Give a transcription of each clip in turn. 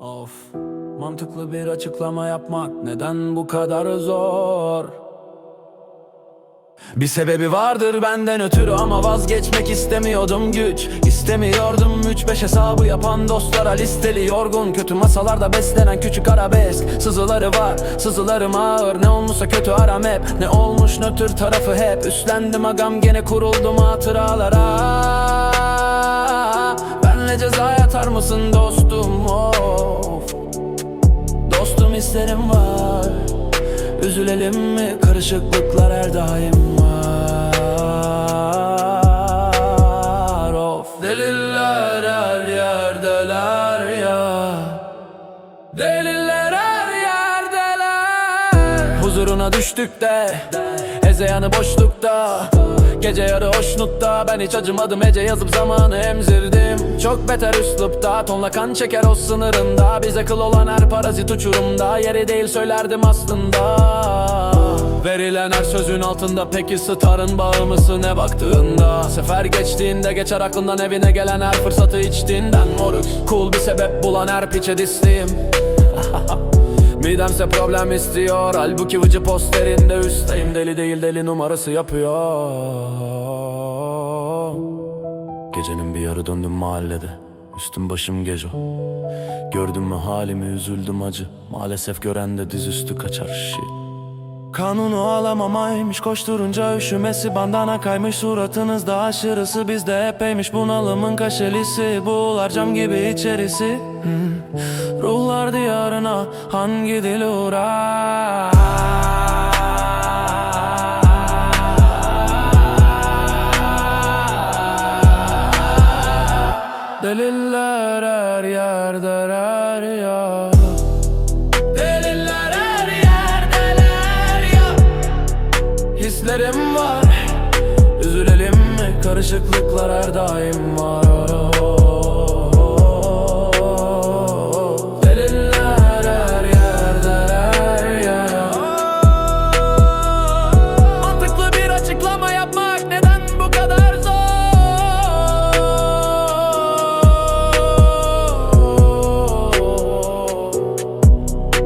Of Mantıklı bir açıklama yapmak neden bu kadar zor? Bir sebebi vardır benden ötürü ama vazgeçmek istemiyordum güç. İstemiyordum 3-5 hesabı yapan dostlara listeli yorgun. Kötü masalarda beslenen küçük arabesk. Sızıları var sızılarım ağır. Ne olmuşsa kötü aram hep. Ne olmuş nötr tarafı hep. Üstlendim agam gene kuruldum hatıralara. Benle ceza yatar mısın dostum İsterim var. Üzülelim mi? Karışıklıklar her daim var. Of. Deliler her yerdeler ya. Deliler her yerdeler. Huzuruna düştük de Hezeyanı boşlukta. Gece yarı hoşnutta. Ben hiç acımadım Ece yazıp zamanı emzirdim. Çok beter üslupta. Tonla kan çeker o sınırında. Bize kıl olan her parazit uçurumda. Yeri değil söylerdim aslında. Verilen her sözün altında. Peki starın bağı mısın ne baktığında? Sefer geçtiğinde geçer aklından evine gelen her fırsatı içtiğinden moruk. Cool bir sebep bulan her piçe disliyim Midemse problem istiyor. Halbuki vıcı posterinde üstteyim. Deli değil deli numarası yapıyor. Gecenin bir yarı döndüm mahallede. Üstüm başım geco Gördün mü halimi üzüldüm acı. Maalesef gören de dizüstü kaçar shit Kanunu alamamaymış koşturunca üşümesi bandana kaymış suratınızda aşırısı bizde epeymiş. Bunalımın kaşelisi Buğular cam gibi içerisi. Ruhlar diyarına hangi dil uğrar? Deliller her yerdeler ya Deliller Hislerim var. Üzülelim mi? Karışıklıklar her daim var. Deliller her yerdeler ya Mantıklı bir açıklama yapmak neden bu kadar zor?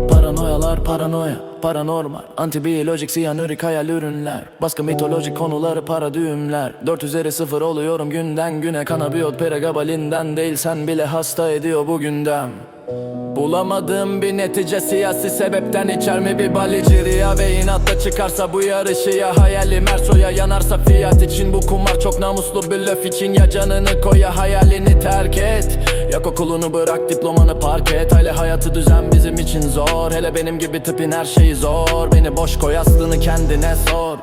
Paranoyalar paranoya Paranormal Antibiyolojik siyanürik hayal ürünler Baskı mitolojik konuları para düğümler. 4 üzeri sıfır oluyorum günden güne Kanabiyot pregabalin değil sen bile hasta ediyor bu gündem. Bulamadığım bir netice siyasi sebepten içer mi bir baliciriya Ve inatla çıkarsa bu yarışı ya hayalim Ersoy'a yanarsa fiyat için Bu kumar çok namuslu bir laf için Ya canını koy ya hayalini terk et Yak okulunu bırak diplomanı park et. Hele hayatı düzen bizim için zor. Hele benim gibi tipin her şeyi zor. Beni boş koy aslını kendine sor.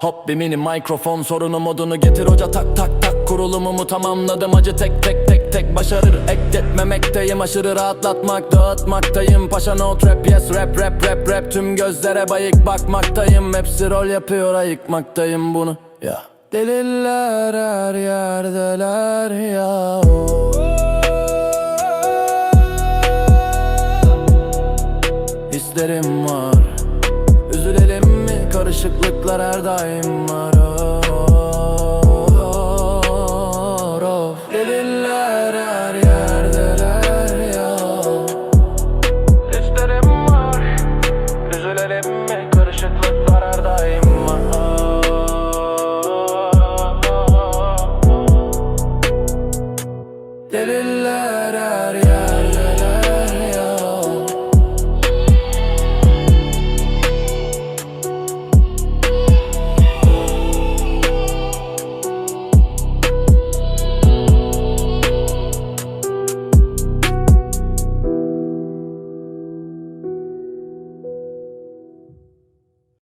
Hop bir mini mikrofon. Sorunu modunu getir hoca. Tak tak tak. Kurulumumu tamamladım. Acı tek tek tek tek. Başarır ekletmemekteyim. Aşırı rahatlatmak Dağıtmaktayım. Paşa no trap yes rap rap rap rap. Tüm gözlere bayık bakmaktayım. Hepsi rol yapıyor ayıkmaktayım bunu. Ya. Deliler her yerdeler ya Hislerim var. Üzülelim mi? Karışıklıklar her daim var